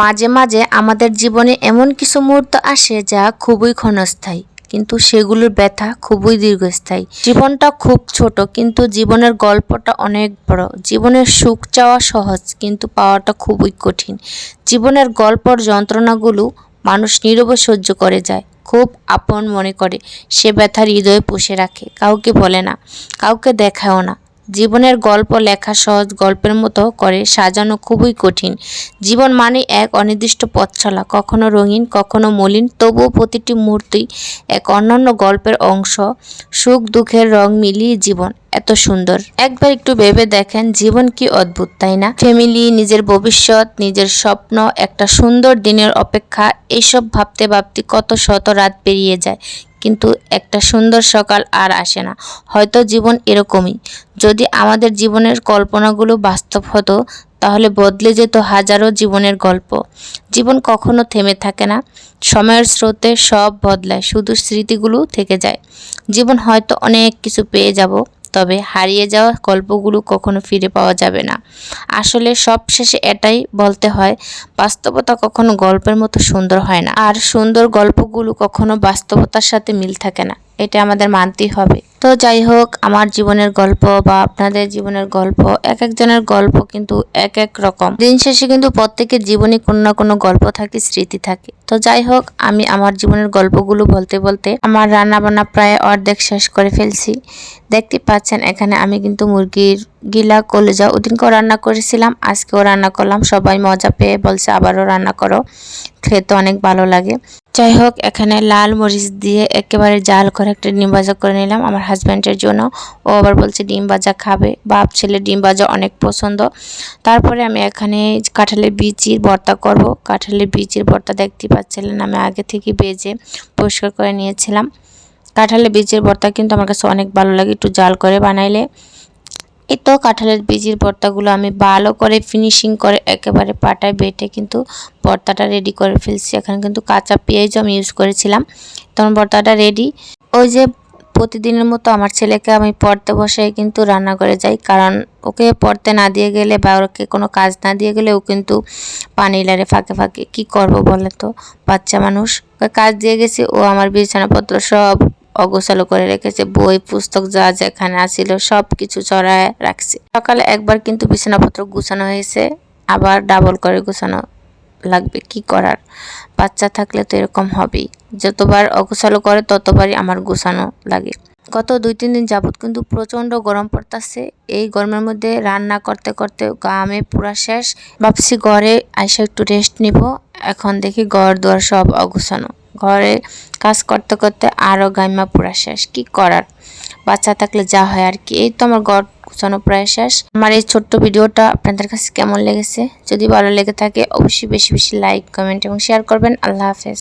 মাঝে মাঝে আমাদের জীবনে এমন কিছু মুহূর্ত আসে যা খুবই ক্ষণস্থায়ী, কিন্তু সেগুলোর ব্যথা খুবই দীর্ঘস্থায়ী। জীবনটা খুব ছোট, কিন্তু জীবনের গল্পটা অনেক বড়। জীবনের সুখ চাওয়া সহজ, কিন্তু পাওয়াটা খুবই কঠিন। জীবনের গল্পর যন্ত্রণাগুলো মানুষ নীরবে সহ্য করে যায়, খুব আপন মনে করে। সে ব্যথার হৃদয়ে পুষে রাখে, কাউকে বলে না, কাউকে দেখায়ও না। জীবনের গল্প, লেখা সহজ গল্পের মতো করে সাজানো খুবই কঠিন। জীবন মানে এক অনির্দিষ্ট পথচলা, কখনো রঙিন, কখনো মলিন, তবুও প্রতিটি মুহূর্তেই এক অন্যান্য গল্পের অংশ। সুখ, দুঃখের রং মিলিয়ে জীবন এত সুন্দর। একবার একটু ভেবে দেখেন জীবন কি অদ্ভুত, তাই না? ফ্যামিলি, নিজের ভবিষ্যৎ, নিজের স্বপ্ন, একটা সুন্দর দিনের অপেক্ষা, এসব ভাবতে ভাবতে কত শত রাত পেরিয়ে যায়। কিন্তু একটা সুন্দর সকাল আর আসে না। হয়তো জীবন এরকমই। যদি আমাদের জীবনের কল্পনাগুলো বাস্তব হতো, তাহলে বদলে যেত হাজারো জীবনের গল্প। জীবন কখনো থেমে থাকে না। সময়ের স্রোতে সব বদলায়, শুধু স্মৃতিগুলো থেকে যায়। জীবন হয়তো অনেক কিছু পেয়ে যাব। তবে হারিয়ে যাওয়া গল্পগুলো কখনো ফিরে পাওয়া যাবে না। আসলে সব শেষে এটাই বলতে হয়, বাস্তবতা কখনো গল্পের মতো সুন্দর হয় না। আর সুন্দর গল্পগুলো কখনো বাস্তবতার সাথে মিল থাকে না। এটা আমাদের মানতেই হবে। তো যাই হোক, আমার জীবনের গল্প বা আপনাদের জীবনের গল্প, এক একজনের গল্প কিন্তু এক এক রকম। দিন শেষে কিন্তু প্রত্যেকের জীবনে কোনো না কোনো গল্প থাকে, স্মৃতি থাকে। তো যাই হোক, আমি আমার জীবনের গল্পগুলো বলতে বলতে আমার রান্না বান্না প্রায় অর্ধেক শেষ করে ফেলছি। দেখতে পাচ্ছেন, এখানে আমি কিন্তু মুরগির গিলা, কলেজা ওদিনকেও রান্না করেছিলাম, আজকেও রান্না করলাম। সবাই মজা পেয়ে বলছে, আবারও রান্না করো। খেতে অনেক ভালো লাগে। যাই হোক, এখানে লাল মরিচ দিয়ে একেবারে জাল করে একটা ডিম ভাজা করে নিলাম আমার হাজব্যান্ডের জন্য। ও আবার বলছে, ডিম ভাজা খাবে। বাপ ছেলে, ডিম ভাজা অনেক পছন্দ। তারপরে আমি এখানে কাঁঠালের বিচির ভর্তা করব। কাঁঠালের বিচির ভর্তা দেখতে পাচ্ছিলেন, আমি আগে থেকে বেজে পরিষ্কার করে নিয়েছিলাম। কাঁঠালের বীজের ভর্তা কিন্তু আমার কাছে অনেক ভালো লাগে, একটু জাল করে বানাইলে। এই তো কাঁঠালের বীজের ভর্তাগুলো আমি ভালো করে ফিনিশিং করে একেবারে পাটায় বেটে কিন্তু ভর্তাটা রেডি করে ফেলছি। এখানে কিন্তু কাঁচা পেঁয়াজ আমি ইউজ করেছিলাম। তখন ভর্তাটা রেডি ওই যে প্রতিদিনের মতো আমার ছেলেকে আমি পড়তে বসে কিন্তু রান্না করে যাই, কারণ ওকে পড়তে না দিয়ে গেলে বা ওকে কোনো কাজ না দিয়ে গেলে ও কিন্তু পানি লারে ফাঁকে ফাঁকে কি করব বলে তো বাচ্চা মানুষ? কাজ দিয়ে গেছি, ও আমার বিছানাপত্র সব অগোছালো করে রেখেছে, বই, পুস্তক যা যেখানে আছিল সব কিছু চড়ায় রাখছে। সকালে একবার কিন্তু বিছানাপত্র গুছানো হয়েছে, আবার ডাবল করে গুছানো লাগবে, কি করার? বাচ্চা থাকলে তো এরকম হবেই। যতবার অগোছালো করে, ততবারই আমার গুছানো লাগে। গত দুই, তিন দিন যাবৎ কিন্তু প্রচণ্ড গরম পড়তেছে। এই গরমের মধ্যে রান্না করতে করতে গামে পুরা শেষ। ভাবছি ঘরে আইসা একটু রেস্ট নিব। এখন দেখি ঘর দুয়ার সব অগুছানো। ঘরে কাজ করতে করতে আরও গাইমা পুরা শেষ। কি করার? বাচ্চা থাকলে যা হয় আর কি। এই তো আমার ঘর গুছানো প্রায় শেষ। আমার এই ছোট্ট ভিডিওটা আপনাদের কাছে কেমন লেগেছে? যদি ভালো লেগে থাকে, অবশ্যই বেশি বেশি লাইক কমেন্ট এবং শেয়ার করবেন। আল্লাহ হাফেজ।